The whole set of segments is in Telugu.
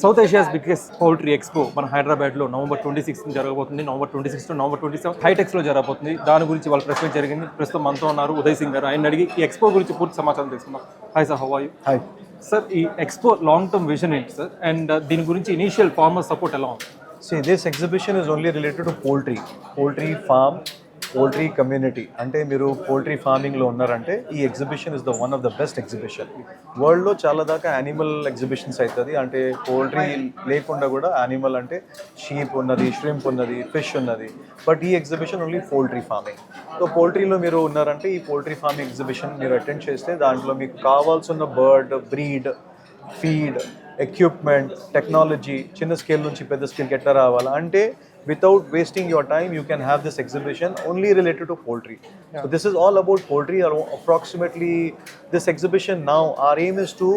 South Asia's biggest poultry expo మన హైదరాబాద్లో నవంబర్ ట్వంటీ సిక్స్త్ జరగబోతుంది. November twenty sixth November twenty seven హైటెక్స్లో జరగబోతుంది. దాని గురించి వాళ్ళ మీట్ జరిగింది. ప్రస్తుతం మనతో ఉన్నారు ఉదయ్ సింగ్ గారు. ఆయన అడిగి ఈ ఎక్స్పో గురించి పూర్తి సమాచారం తెలుసుకుందాం. Hi sir how you hi sir ఈ ఎక్స్పో లాంగ్ టర్మ్ విజన్ ఏంటి సార్ అండ్ దీని గురించి ఇనీషియల్ ఫార్మర్ సపోర్ట్ ఎలా ఉంది? See, this exhibition is only related to poultry, poultry farm, poultry community అంటే మీరు పోల్ట్రీ ఫార్మింగ్లో ఉన్నారంటే ఈ exhibition is the one of the best exhibition వరల్డ్లో చాలా దాకా యానిమల్ ఎగ్జిబిషన్స్ అవుతుంది అంటే పోల్ట్రీ లేకుండా కూడా యానిమల్ అంటే షీప్ ఉన్నది ష్రింప్ ఉన్నది ఫిష్ ఉన్నది. బట్ ఈ exhibition only poultry farming so పోల్ట్రీలో మీరు ఉన్నారంటే ఈ పోల్ట్రీ ఫార్మింగ్ ఎగ్జిబిషన్ మీరు అటెండ్ చేస్తే దాంట్లో మీకు కావాల్సిన bird breed feed equipment technology చిన్న స్కేల్ నుంచి పెద్ద స్కేల్కి ఎట్లా రావాలా? అంటే without wasting your time you can have this exhibition only related to poultry so this is all about poultry approximately this exhibition now our aim is to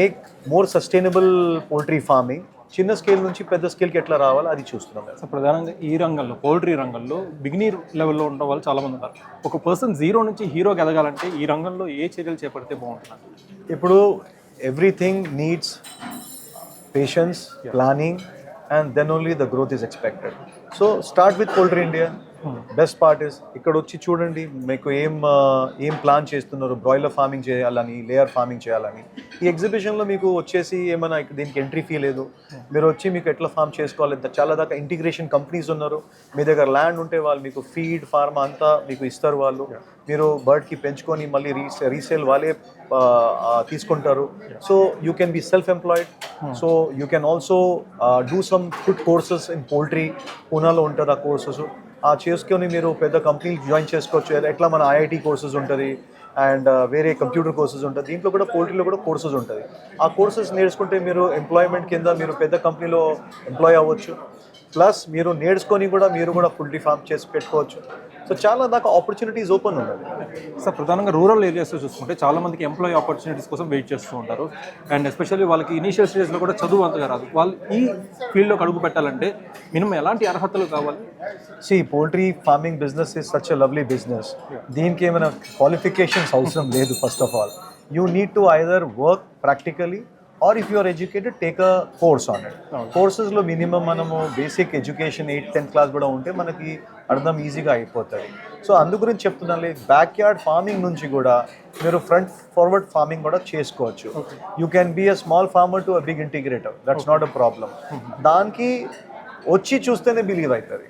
make more sustainable poultry farming చిన్న స్కేల్ నుంచి పెద్ద స్కేల్కి ఎట్లా రావాలో అది చూస్తున్నాం. సో ప్రధానంగా ఈ రంగంలో పౌల్ట్రీ రంగంలో బిగినీర్ లెవెల్లో ఉన్న వాళ్ళు చాలా మంది ఉన్నారు. ఒక పర్సన్ జీరో నుంచి హీరోకి ఎదగాలంటే ఈ రంగంలో ఏ చర్యలు చేపడితే బాగుంటుంది? ఇప్పుడు everything needs patience planning and then only the growth is expected. So start with Poultry India, best part is ఇక్కడ వచ్చి చూడండి మీకు ఏం ఏం ప్లాన్ చేస్తున్నారు బ్రాయిలర్ ఫార్మింగ్ చేయాలని లేయర్ ఫార్మింగ్ చేయాలని. ఈ ఎగ్జిబిషన్లో మీకు వచ్చేసి ఏమైనా ఇక్కడ దీనికి ఎంట్రీ ఫీ లేదు. మీరు వచ్చి మీకు ఎట్లా ఫార్మ్ చేసుకోవాలి చాలా దాకా ఇంటిగ్రేషన్ కంపెనీస్ ఉన్నారు. మీ దగ్గర ల్యాండ్ ఉంటే వాళ్ళు మీకు ఫీడ్ ఫార్మ్ అంతా మీకు ఇస్తారు వాళ్ళు. మీరు బర్డ్కి పెంచుకొని మళ్ళీ రీసే రీసేల్ వాళ్ళే తీసుకుంటారు. So you can be self employed so you can also do some food courses in poultry పూనాలో ఉంటుంది ఆ కోర్సెస్ చేసుకొని మీరు పెద్ద కంపెనీలు జాయిన్ చేసుకోవచ్చు. ఎట్లా మన ఐఐటి కోర్సెస్ ఉంటుంది అండ్ వేరే కంప్యూటర్ కోర్సెస్ ఉంటుంది. దీంట్లో కూడా పోల్ట్రీలో కూడా కోర్సెస్ ఉంటుంది. ఆ కోర్సెస్ నేర్చుకుంటే మీరు ఎంప్లాయ్మెంట్ కింద మీరు పెద్ద కంపెనీలో ఎంప్లాయ్ అవ్వచ్చు. ప్లస్ మీరు నేర్చుకొని కూడా మీరు కూడా పోల్ట్రీ ఫామ్ చేసి పెట్టుకోవచ్చు. సో చాలా దాకా ఆపర్చునిటీస్ ఓపెన్ ఉన్నది సార్ ప్రధానంగా రూరల్ ఏరియాస్లో చూసుకుంటే చాలా మందికి ఎంప్లాయీ ఆపర్చునిటీస్ కోసం వెయిట్ చేస్తూ ఉంటారు. అండ్ ఎస్పెషల్లీ వాళ్ళకి ఇనీషియల్ స్టేజ్లో కూడా చదువు అంతగా రాదు. వాళ్ళు ఈ ఫీల్డ్లోకి అడుగు పెట్టాలంటే మినిమం ఎలాంటి అర్హతలు కావాలి? See poultry farming business is such a lovely business దీనికి ఏమైనా క్వాలిఫికేషన్స్ అవసరం లేదు first of all you need to either work practically or if you're educated take a course on it కోర్సెస్లో minimum మనము basic education eighth tenth class కూడా ఉంటే మనకి అర్థం ఈజీగా అయిపోతుంది. సో అందు గురించి చెప్తున్నాను బ్యాక్ యార్డ్ ఫార్మింగ్ నుంచి కూడా మీరు ఫ్రంట్ ఫార్వర్డ్ ఫార్మింగ్ కూడా చేసుకోవచ్చు. You can be a small farmer to a big integrator that's not a problem దానికి వచ్చి చూస్తేనే బిలీవ్ అవుతుంది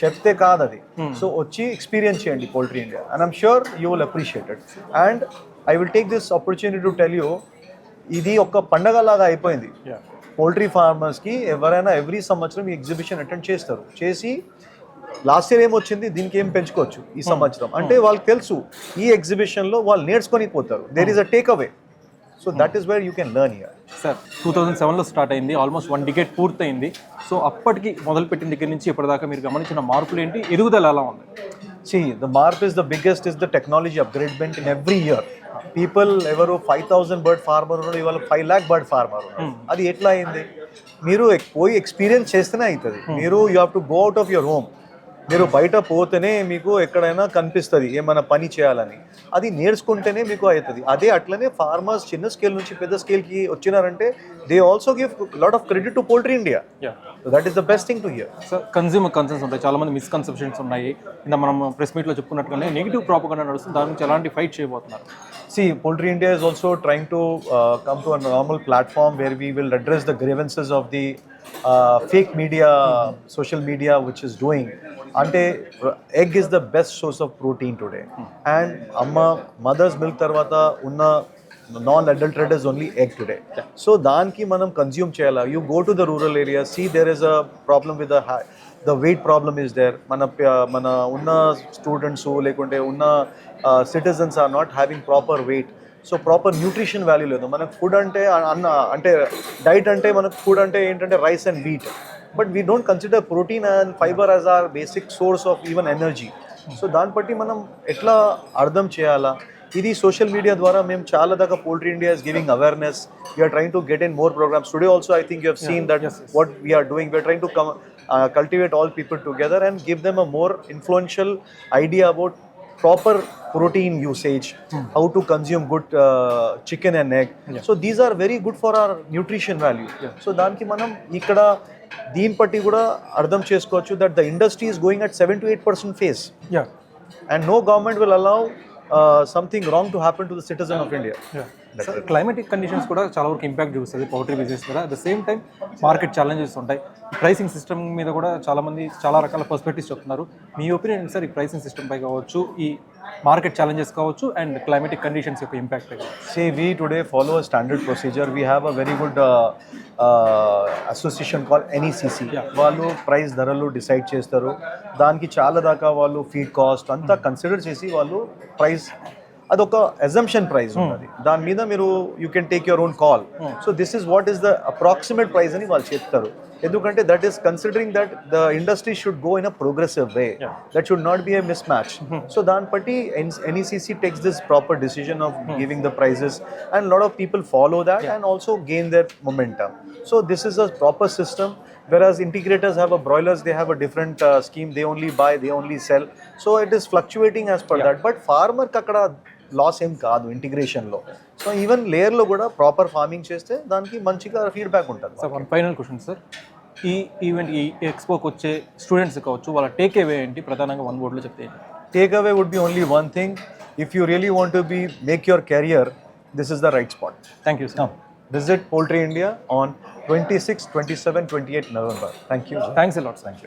చెప్తే కాదు అది సో వచ్చి ఎక్స్పీరియన్స్ చేయండి poultry India and I'm sure you will appreciate it and I will take this opportunity to tell you ఇది ఒక పండగ లాగా అయిపోయింది పోల్ట్రీ ఫార్మర్స్కి ఎవరైనా ఎవ్రీ సంవత్సరం ఈ ఎగ్జిబిషన్ అటెండ్ చేస్తారు. చేసి లాస్ట్ ఇయర్ ఏమొచ్చింది? దీనికి ఏం పెంచుకోవచ్చు ఈ సంవత్సరం? అంటే వాళ్ళకి తెలుసు ఈ ఎగ్జిబిషన్లో వాళ్ళు నేర్చుకొని పోతారు. There is a take away so that is where you can learn year sir two thousand సెవెన్లో స్టార్ట్ అయింది. ఆల్మోస్ట్ వన్ డికెట్ పూర్తయింది. సో అప్పటికి మొదలుపెట్టిన దగ్గర నుంచి ఇప్పటిదాకా మీరు గమనించిన మార్పులు ఏంటి? ఎదుగుదల ఎలా ఉంది? See, the MARP is the biggest is the technology upgradement in every year. People ఎవరు ఫైవ్ థౌసండ్ బర్డ్ ఫార్మర్ ఉన్నాడు ఇవాళ ఫైవ్ ల్యాక్ బర్డ్ ఫార్మర్ అది ఎట్లా అయింది? మీరు పోయి ఎక్స్పీరియన్స్ చేస్తేనే అవుతుంది. మీరు you have to go out of your home మీరు బయట పోతేనే మీకు ఎక్కడైనా కనిపిస్తుంది ఏమైనా పని చేయాలని. అది నేర్చుకుంటేనే మీకు అవుతుంది. అదే అట్లనే ఫార్మర్స్ చిన్న స్కేల్ నుంచి పెద్ద స్కేల్కి వచ్చినారంటే they also give lot of credit to poultry India that is the best thing to hear sir consumer concerns ఉంటాయి. చాలా మంది మిస్కన్సెప్షన్స్ ఉన్నాయి. ఇంత మనం ప్రెస్ మీట్లో చెప్పుకున్నట్టుగానే నెగిటివ్ ప్రాపగండా నడుస్తుంది. దాని నుంచి ఎలాంటి ఫైట్ చేయబోతున్నారు? See, Poultry India is also trying to uh, come to a normal platform where we will address the grievances of the uh, fake media, social media, which is doing. అంటే egg is the best source of protein today and అమ్మ మదర్స్ మిల్క్ తర్వాత ఉన్న non adulterate is only egg today so దానికి మనం కన్జ్యూమ్ చేయాలా? You go to the rural area see there is a problem with the weight problem is there మన మన ఉన్న స్టూడెంట్స్ లేకుంటే ఉన్న citizens are not having proper weight so proper nutrition value లేదు. మనకు ఫుడ్ అంటే అన్న అంటే డైట్ అంటే మనకు ఫుడ్ అంటే ఏంటంటే rice and wheat but we don't consider protein and fibre as our basic source of even energy so దాన్ని బట్టి మనం ఎట్లా అర్థం చేయాలా? ఇది సోషల్ మీడియా ద్వారా మేము చాలా దాకా poultry India is giving awareness we're trying to get in more programmes today also I think you have seen that doing. We are trying to come, uh, cultivate all people together and give them a more influential idea about proper protein usage, how to consume good uh, chicken and egg. So these are very good for our nutrition value. So దానికి మనం ఇక్కడ దీని బట్టి కూడా అర్థం చేసుకోవచ్చు that the industry is going at seven to eight percent face yeah and no government will allow something wrong to happen to the citizen of India sir climatic conditions కూడా చాలా వరకు ఇంపాక్ట్ చూస్తుంది పౌల్ట్రీ బిజినెస్ మీద. At the same time market challenges ఉంటాయి. ప్రైసింగ్ సిస్టమ్ మీద కూడా చాలా మంది చాలా రకాల పర్స్పెక్టివ్స్ చెప్తున్నారు. మీ ఒపీనియన్ సార్ ఈ ప్రైసింగ్ సిస్టమ్ పై కావచ్చు ఈ మార్కెట్ ఛాలెంజెస్ కావచ్చు అండ్ క్లైమేటిక్ కండిషన్స్ యొక్క ఇంపాక్ట్ పై కావచ్చు. See, we today follow a standard procedure. We have a very good uh, uh, association called NECC. వాళ్ళు ప్రైస్ ధరలు డిసైడ్ చేస్తారు. దానికి చాలా దాకా వాళ్ళు ఫీడ్ కాస్ట్ అంతా కన్సిడర్ చేసి వాళ్ళు ప్రైస్ అదొక ఎజంప్షన్ ప్రైస్ ఉన్నది దాని మీద మీరు you can take your own call so this is what is the approximate price అని వాళ్ళు చెప్తారు. ఎందుకంటే that is considering that the industry should go in a progressive way that should not be a mismatch so దాన్ని బట్టి NECC takes this proper decision of giving the prices and a lot of people follow that and also gain their momentum so this is a proper system whereas integrators have a broilers they have a different uh, scheme they only buy they only sell so it is fluctuating as per that but farmer అక్కడ loss ఏం కాదు ఇంటిగ్రేషన్లో సో ఈవెన్ లేయర్లో కూడా ప్రాపర్ ఫార్మింగ్ చేస్తే దానికి మంచిగా ఫీడ్బ్యాక్ ఉంటుంది sir one final question sir ఈ ఈవెంట్ ఈ ఎక్స్పోకి వచ్చే స్టూడెంట్స్ కావచ్చు వాళ్ళ టేక్ అవే ఏంటి? ప్రధానంగా వన్ వర్డ్లో చెప్తే take away would be only one thing if you really want to be make your career this is the right spot thank you sir Come, visit Poultry India on 26, 27, 28 November. Thank you. Thanks a lot thank you